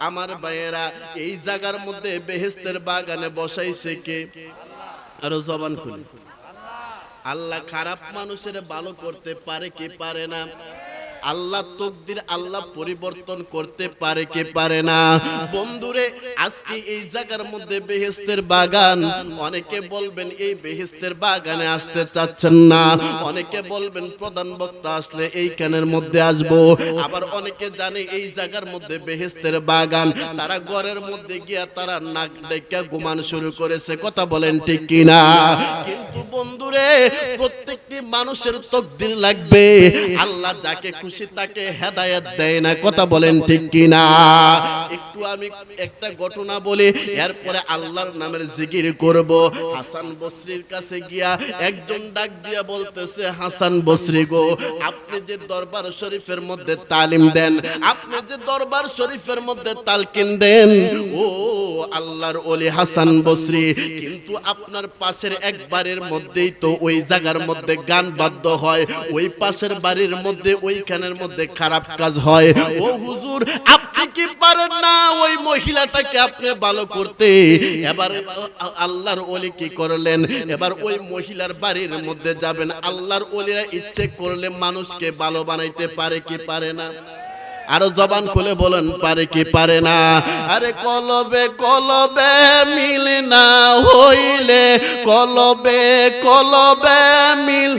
আমার ভাইয়েরা, এই জায়গার মধ্যে বেহেস্তের বাগানে বসাইছে কে? আরও জবান খুলি। আল্লাহ খারাপ মানুষের ভালো করতে পারে কি পারে না? আল্লাহ তকদির আল্লাহ পরিবর্তন করতে পারে কি পারে না? বন্ধুরে, আজকে এই জায়গার মধ্যে বেহেস্তের বাগান, অনেকে বলবেন এই বেহেস্তের বাগানে আসতে চাচ্ছেন না। অনেকে বলবেন প্রধান বক্তা আসলে এইখানের মধ্যে আসব। আবার অনেকে জানে এই জায়গার মধ্যে বেহেস্তের বাগান, তারা ঘরের মধ্যে গিয়া তারা নাক ডেকে ঘুমান শুরু করেছে। কথা বলেন ঠিক কিনা? কিন্তু বন্ধুরে, প্রত্যেকটি মানুষের তকদির লাগবে। আল্লাহ যাকে খুশি তাকে হেদায়েত দেয় না কথা বলেন ঠিক কিনা? একটু আমি একটা ঘটনা বলি এরপরে আল্লাহর নামের জিকির করব। হাসান বসরির কাছে গিয়া একজন ডাক দিয়া বলতেছে হাসান বসরি গো আপনি যে দরবার শরীফের মধ্যে তালিম দেন আপনি যে দরবার শরীফের মধ্যে তালকিন দেন ও আল্লাহর ওলি হাসান বসরি। কিন্তু আপনার পাশের এক বাড়ির মধ্যেই তো ওই জায়গার মধ্যে গান বাদ্য হয়। ওই পাশের বাড়ির মধ্যে, ওইখানের মধ্যে খারাপ কাজ হয়। ও হুজুর, আপনি কি পারেন না ওই মহিলাটাকে আপনি ভালো করতে? এবার আল্লাহর ওলি কি করলেন? এবার ওই মহিলার বাড়ির মধ্যে যাবেন। আল্লাহর ওলিরা ইচ্ছে করলে মানুষকে ভালো বানাইতে পারে কি পারে না? আরও জবান খুলে বলেন, পারে কি পারে না? আরে কলবে কলবে মিল না হইলে, কলবে কলবে মিল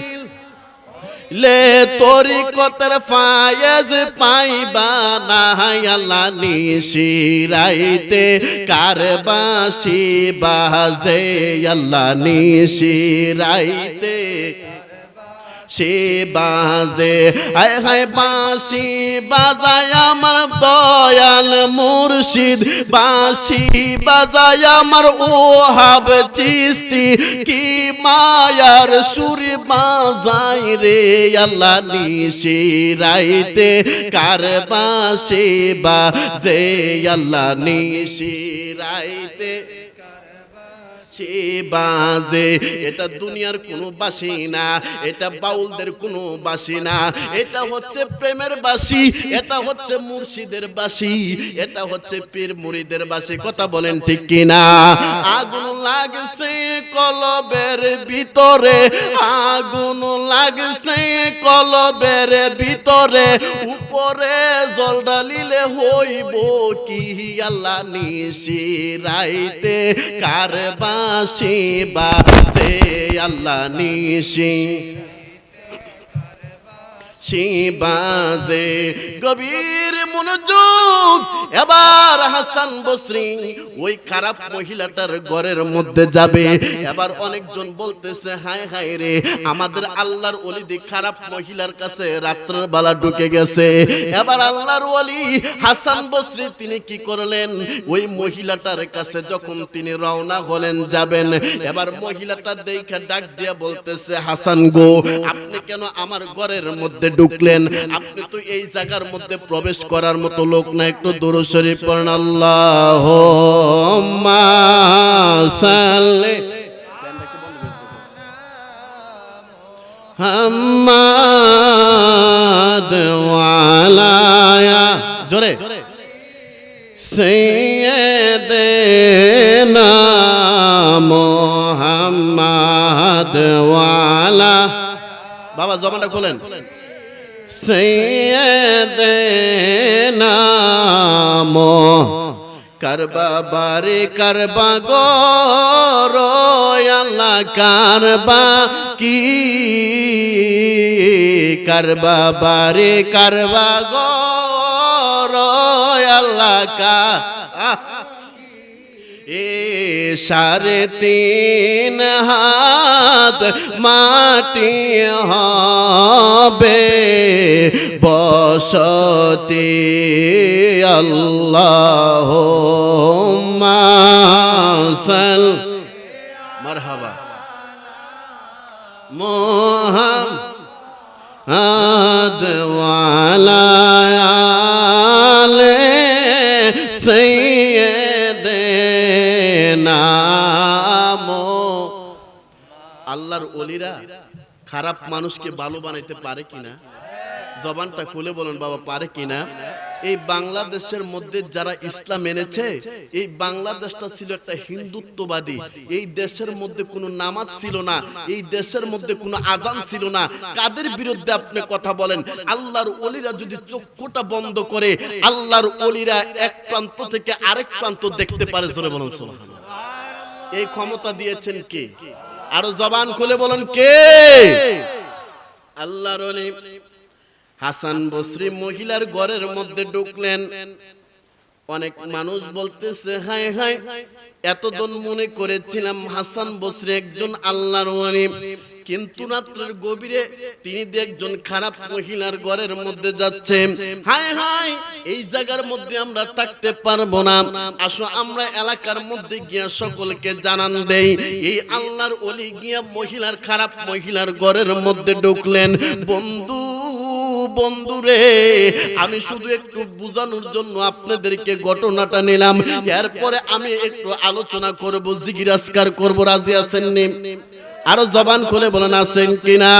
লে তোরি কতর ফায়েজ পাইবা না আল্লাহ নিশিরাইতে কারবাসি বাজে আল্লাহ নিশিরাইতে সে বাজে। হায় হায় বাঁশি বাজায় আমার দয়াল মুর্শিদ। বাঁশি বাজায় আমার ওহাব চিস্তি। কি মায়ার সুর বাজাই রে আল্লাহ নিশি রাইতে। কার বাঁশি বাজে আল্লাহ নিশি রাইতে। সে বাজে এটা দুনিয়ার কোনো বাসি না, এটা বাউলদের কোনো বাসি না। এটা হচ্ছে প্রেমের বাসি এটা হচ্ছে মুর্শিদের বাসি এটা হচ্ছে পীর মুরিদের বাসি কথা বলেন ঠিক কিনা? আগুন লাগছে কলবের ভিতরে, আগুন লাগছে কলবের ভিতরে। উপরে জল ডালিলে হইব কি আল্লাহ নিশি রাইতে কার বাসি বাসে আল্লাহ নিশি। বাজে। গভীর মনোযোগ। এবার হাসান বসরি ওই খারাপ মহিলাটার ঘরের মধ্যে যাবে। এবার অনেকজন বলতেছে, হায় হায় রে, আমাদের আল্লাহর ওলিদি খারাপ মহিলার কাছে রাত্রের বেলা ঢুকে গেছে। এবার আল্লাহর ওলি হাসান বসরি, তিনি কি করলেন? ওই মহিলাটার কাছে যখন তিনি রওনা হলেন, যাবেন। এবার মহিলাটা দেখে ডাক দিয়া বলতেছে, হাসান গো, আপনি কেন আমার ঘরের মধ্যে ঢুকলেন। আপনি তো এই জায়গার মধ্যে প্রবেশ করার মতো লোক না, একটু দূর শরীফ পড়েন। আল্লাহ জোরে। সৈয়দনা মোহাম্মদ ওয়ালা। বাবা জমাটা খোলেন। সৈয়দনা করবা বারে করবা গো আল্লাহ করবা কি? করবা বারে করবা গো আল্লাহ কা এ সাড়ে তিন হাত মাটি হবে। বসতি আল্লাহ মাসল আল্লাহর অলিরা খারাপ মানুষকে ভালো বানাইতে পারে কিনা? জবানটা খুলে বলুন, বাবা, পারে কিনা? এই বাংলাদেশের মধ্যে যারা ইসলাম এনেছে, এই বাংলাদেশটা ছিল একটা হিন্দুত্ববাদী। এই দেশের মধ্যে কোনো নামাজ ছিল না, এই দেশের মধ্যে কোনো আজান ছিল না। কাদের বিরুদ্ধে আপনি কথা বলেন? আল্লাহর অলিরা যদি চক্ষুটা বন্ধ করে, আল্লাহর অলিরা এক প্রান্ত থেকে আরেক প্রান্ত দেখতে পারে, জোরে বলুন এই ক্ষমতা দিয়েছেন কে? আরও জবান খুলে বলুন, কে? আল্লাহর হাসান বসরি মহিলার ঘরের মধ্যে ঢুকলেন। অনেক মানুষ বলতেছে হাই হাই এতদিন মনে করেছিলাম হাসান বসরি একজন আল্লাহর কিন্তু রাত্রের গভীরে তিনি একজন খারাপ মহিলার ঘরের মধ্যে যাচ্ছে, হায় হাই এই জায়গার মধ্যে আমরা থাকতে পারব না। আসো আমরা এলাকার মধ্যে গিয়া সকলকে জানান দেই, এই আল্লাহর ওলি গিয়া মহিলার খারাপ মহিলার ঘরের মধ্যে ঢুকলেন। বন্ধু বন্ধুরে আমি শুধু একটু বোঝানোর জন্য আপনাদেরকে ঘটনাটা নিলাম। এরপরে আমি একটু আলোচনা করব জিজ্ঞাসকার করব, রাজি আছেন নি? আরও জবান খুলে বলেন, আছেন কিনা?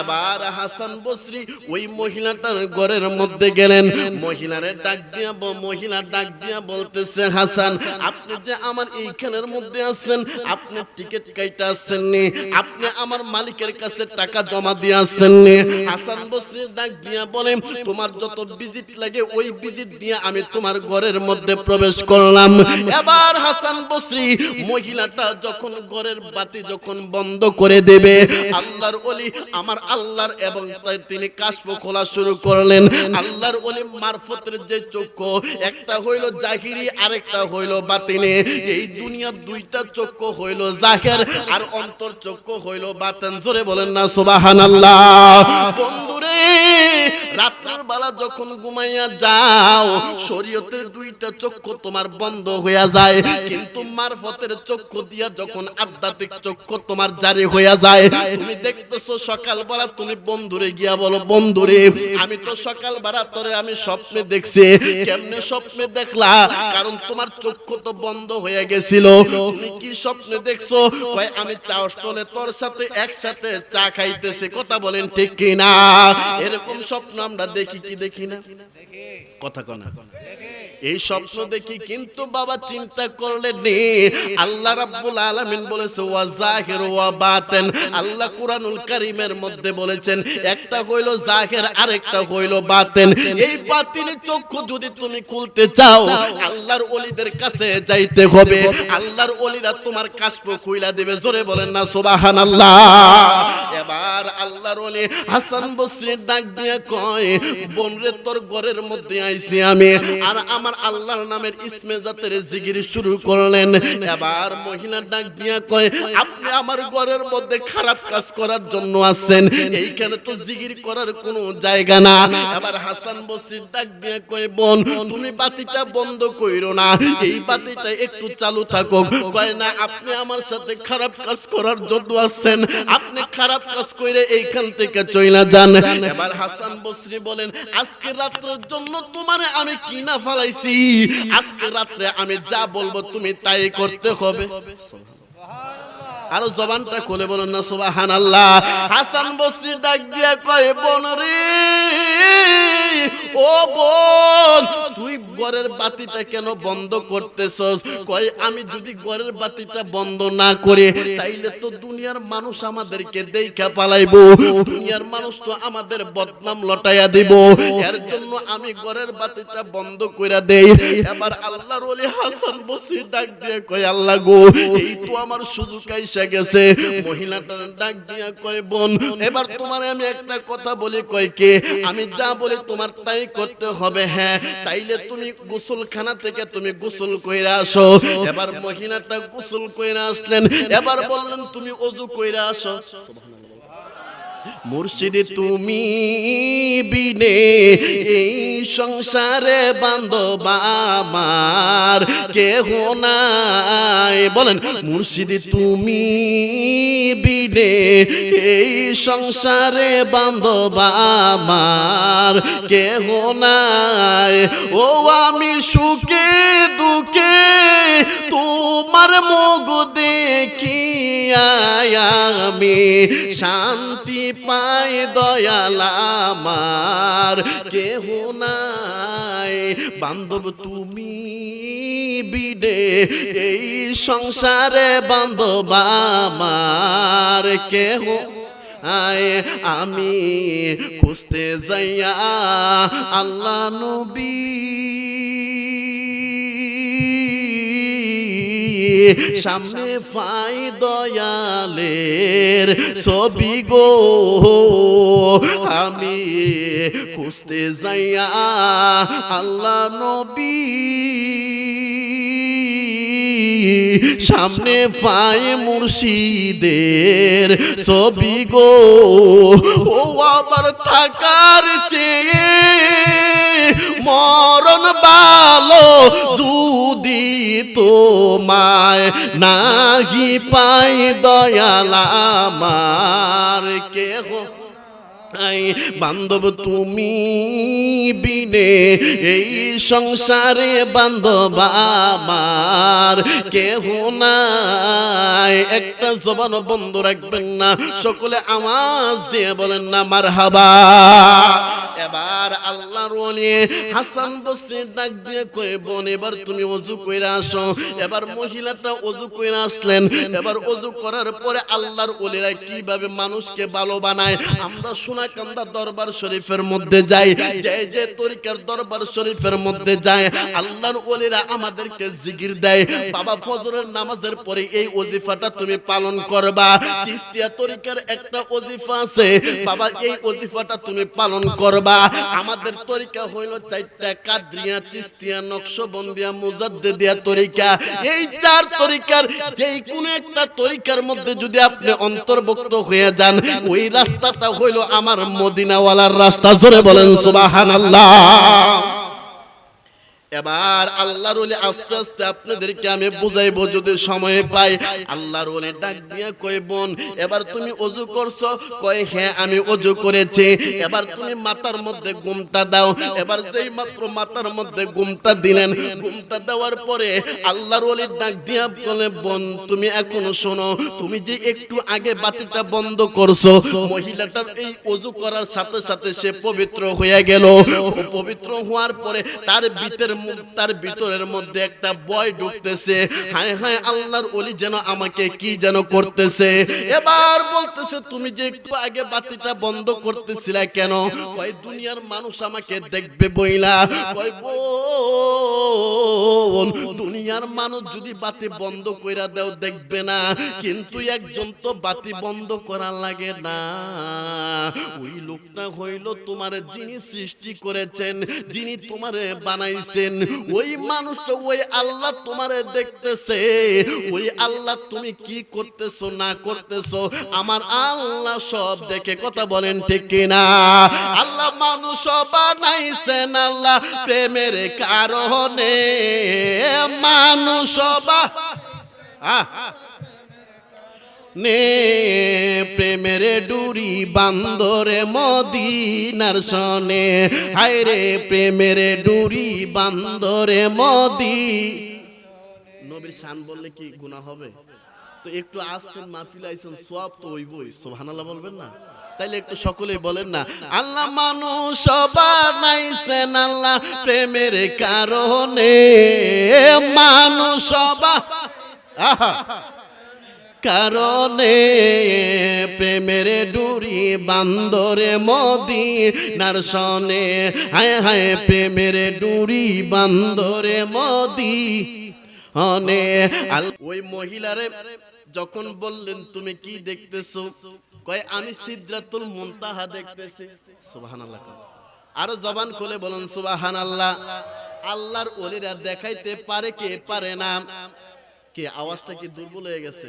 এবার হাসান বসরি ওই মহিলাটার ঘরের মধ্যে গেলেন। মহিলারে ডাক দিয়া মহিলা ডাক দিয়া বলতেছে, হাসান, আপনি যে আমার এইখানের মধ্যে আছেন, আপনি টিকিট কাইটা আসছেননি আপনি আমার মালিকের কাছে টাকা জমা দিয়ে আসছেননি হাসান বসরি ডাক দিয়া বলেন তোমার যত ভিজিট লাগে, ওই ভিজিট দিয়ে আমি তোমার ঘরের মধ্যে প্রবেশ করলাম। এবার হাসান বসরি মহিলাটা যখন ঘরের বাতি যখন বন্ধ করে দেবে। আল্লাহর ওলি আমার আল্লাহর এবং তিনি কাশপ খোলা শুরু করলেন। আল্লাহর ওলি মারফতের যে চক্ষু, একটা হইল জাহিরি, আরেকটা হইল বাতিনে এই দুনিয়ার দুইটা চক্ষু হইল জাহের আর অন্তর চক্ষু হইল বাতেন। জোরে বলেন না, সুবহানাল্লাহ। বন্ধুরে বেলা যখন ঘুমাইয়া যাও, শরীয়তের দুইটা চক্ষু তোমার বন্ধ হইয়া যায়, কিন্তু মারফতের চক্ষু দিয়া যখন আধ্যাত্মিক চক্ষু তোমার জারি হইয়া যায়, তুমি দেখতেছো তুমি বন্ধুরে গিয়া বলো, বন্ধুরে, আমি তো তোরে আমি স্বপ্নে দেখছি, কেমনে স্বপ্নে দেখলা? কারণ তোমার চক্ষু তো বন্ধ হয়ে গেছিল। তুমি কি স্বপ্নে দেখছ? কয়, আমি চা স্টলে তোর সাথে একসাথে চা খাইতেছি, কথা বলেন ঠিক কি না এরকম স্বপ্ন আমরা দেখি কি দেখি না? কথা কনা এই স্বপ্ন দেখি কিন্তু বাবা চিন্তা করলে নে আল্লাহ রাব্বুল আলামিন বলেছে, ওয়া জাহির ওয়া বাতিন। আল্লাহ কুরআনুল কারীমের মধ্যে বলেছেন, একটা হইল জাহির, আরেকটা হইল বাতিন। এই বাতিনের চক্ষু যদি তুমি খুলতে চাও, আল্লাহর ওলিদের কাছে যাইতে হবে। আল্লাহর ওলিরা তোমার কাশপ খুইলা দেবে। জোরে বলেন না, সুবহানাল্লাহ। এবার আল্লাহর ওলি হাসান বসরি ডাক দিয়ে কয় বোন রে তোর ঘরের মধ্যে আইছি আমি। আর আমার আল্লাহর নামের ইসমে জাতের জিকির শুরু করলেন। এবার মহিলা ডাক দিয়া কয়, আপনি আমার ঘরের মধ্যে খারাপ কাজ করার জন্য আসছেন এইখানে তো জিকির করার কোনো জায়গা না। এবার হাসান বসির ডাক দিয়ে কয়, বোন, তুমি বাতিটা বন্ধ কইরো না। এই বাতিটা একটু চালু থাকুক। কয়, না, আপনি আমার সাথে খারাপ কাজ করার জন্য আসছেন আপনি খারাপ কাজ কইরে এইখান থেকে চইলা যান। এবার হাসান বসরি বলেন, আজকে রাত্রের জন্য তোমারে আমি কি না ফালাইছি। আজকে রাত্রে আমি যা বলব তুমি তাই করতে হবে। আরও জবানটা খুলে বলুন না সুবাহান আল্লাহ হাসান বসরি ডাক দিয়া কয়, বোন রে, ও বোন, তুই ঘরের বাতিটা কেন বন্ধ করতেছস? কয়, আমি যদি ঘরের বাতিটা বন্ধ না করে, তাইলে তো দুনিয়ার মানুষ আমাদেরকে দেখা পালাইবো। দুনিয়ার মানুষ তো আমাদের বদনাম লটাইয়া দিব। এর জন্য আমি ঘরের বাতিটা বন্ধ কইরা দেই। এবার আল্লাহর ওলি হাসান বসি ডাক দিয়ে কয়, আল্লাহ গো, এই তো আমার সুযোগ আইসা গেছে। মহিলাটা ডাক দিয়া কয়, বোন, এবার তোমার আমি একটা কথা বলি, কয় কে? আমি যা বলি তোমার তাই করতে হবে হ্যাঁ। তাইলে তুমি গোসলখানা থেকে তুমি গোসল কইরা আসো। এবার মহিলাটা গোসল কইরা আসলেন। এবার বললেন, তুমি অজু কইরা আসো। মুর্শিদি তুমি বিনে এই সংসারে বান্ধব আমার কেহ নাই। বলেন মুর্শিদ তুমি বিনে এই সংসারে বান্ধব আমার কেহ নাই। ও, আমি সুখে দুঃখে তোমার মুখ দেখিয়া আমি শান্তি পাই দয়াল আমার কেহ নাই। বান্ধব তুমি বিদে, এই সংসারে বান্ধব আমার কেহ আয়। আমি খুঁজতে যাইয়া আল্লাহ নবী সামনে ফাই দয়ালের ছবি গো। আমি খুঁজতে যাইয়া আল্লাহ নবী সামনে পায় মুর্শিদের ছবি গো। ও আবার থাকার চেয়ে মরণ বালো যদি তোমায় নাহি পাই দয়াল আমার কেহ। আই বান্ধব, তুমি বিনে এই সংসারে বান্ধব আমার কেহ নাই। একটা জবান বন্ধ রাখবেন না, সকলে আওয়াজ দিয়ে বলেন না মার হাবা এবার আল্লাহর ওলি হাসান বসে ডাক দিয়ে কয়ে, বোন, এবার তুমি অজু কইরা আসো। এবার মহিলাটা অজু কইরা আসলেন। এবার অজু করার পরে আল্লাহর ওলিরা কীভাবে মানুষকে ভালো বানায়? আমরা সোনাকান্দা দরবার শরীফের মধ্যে যাই, যে যে তরিকার দরবার শরীফের মধ্যে যায়, আল্লাহর ওলিরা আমাদেরকে জিকির দেয়। বাবা ফজরের নামাজের পরে এই ওজিফাটা তুমি পালন করবা। চিস্তিয়া তরিকার একটা ওজিফা আছে, বাবা এই ওজিফাটা তুমি পালন করবা। আমাদের তরিকা হইল চারটা কাদরিয়া, চিস্তিয়া, নকশবন্দিয়া, মুজাদ্দিদিয়া তরিকা। এই চার তরিকার যেই কোন একটা তরিকার মধ্যে যদি আপনি অন্তর্ভুক্ত হয়ে যান, ওই রাস্তাটা হইল আমার মদিনাওয়ালার রাস্তা জোরে বলেন সুবহানাল্লাহ। এবার আল্লাহর ওলি আস্তে আস্তে আপনাদেরকে আমি বুঝাইবো যদি সময় পাই। আল্লাহর ওলি ডাক দিয়ে কই বোন, এবার তুমি অজু করছ? কয় হ্যাঁ আমি অজু করেছি। এবার তুমি মাথার মধ্যে গুমটা দাও। এবার যেই মাত্র মাথার মধ্যে গুমটা দিলেন গুমটা দেওয়ার পরে আল্লাহর ওলি ডাক দিয়া বলে, বোন, তুমি এখনও শোনো, তুমি যে একটু আগে বাতিটা বন্ধ করছ, মহিলাটার এই অজু করার সাথে সাথে সে পবিত্র হয়ে গেল। পবিত্র হওয়ার পরে তার ভিতরের মু- তার ভিতরের মধ্যে একটা বয় ঢুকতেছে। হায় হায় আল্লাহর ওলি যেন আমাকে কি যেন করতেছে। এবার বলতেছে, তুমি যে একটু আগে বাতিটা বন্ধ করতেছিলা কেন? কয়, দুনিয়ার মানুষ আমাকে দেখবে বইলা। দুনিয়ার মানুষ যদি বাতি বন্ধ কইরা দাও, দেখবে না। কিন্তু একজন তো বাতি বন্ধ করা লাগে না। ওই লোকটা হইল তোমার যিনি সৃষ্টি করেছেন, যিনি তোমারে বানাইছেন। ওই মানুষটা, ওই আল্লাহ তোমারে দেখতেছে। ওই আল্লাহ তুমি কি করতেছো, না করতেছো, আমার আল্লাহ সব দেখে কথা বলেন ঠিক কিনা? আল্লাহ মানুষ বানাইছেন আল্লাহ প্রেমের কারণে। মানুষ বা আহ নে প্রেমের ডুরি বান্দরে মদিনার সনে। হায় রে প্রেমের ডুরি বান্দরে মদি। নবীর শান বললে কি গুনাহ হবে? তো একটু আসছেন, মাহফিল আইছেন সব তো ওইবই সুবহানাল্লাহ বলবেন না? তাইলে একটু সকলেই বলেন না, আল্লাহ মানুষ বানাইছেন আল্লাহ প্রেমের কারণে মানুষ বা- আহা। কারণে প্রেমের ডুরি বান্দরে মদি নারসনে হায় হায় প্রেমের ডুরি বান্দরে মদি অনে ওই মহিলারে যখন বললেন, তুমি কি দেখতেছো? কয়, আমি সিদ্রাতুল মুনতাহা দেখতেছি। সুবহানাল্লাহ। আরও জবান খুলে বলুন, সুবহানাল্লাহ। আল্লাহর ওলিরা দেখাইতে পারে কে পারে না? কে, আওয়াজটা কি দুর্বল হয়ে গেছে?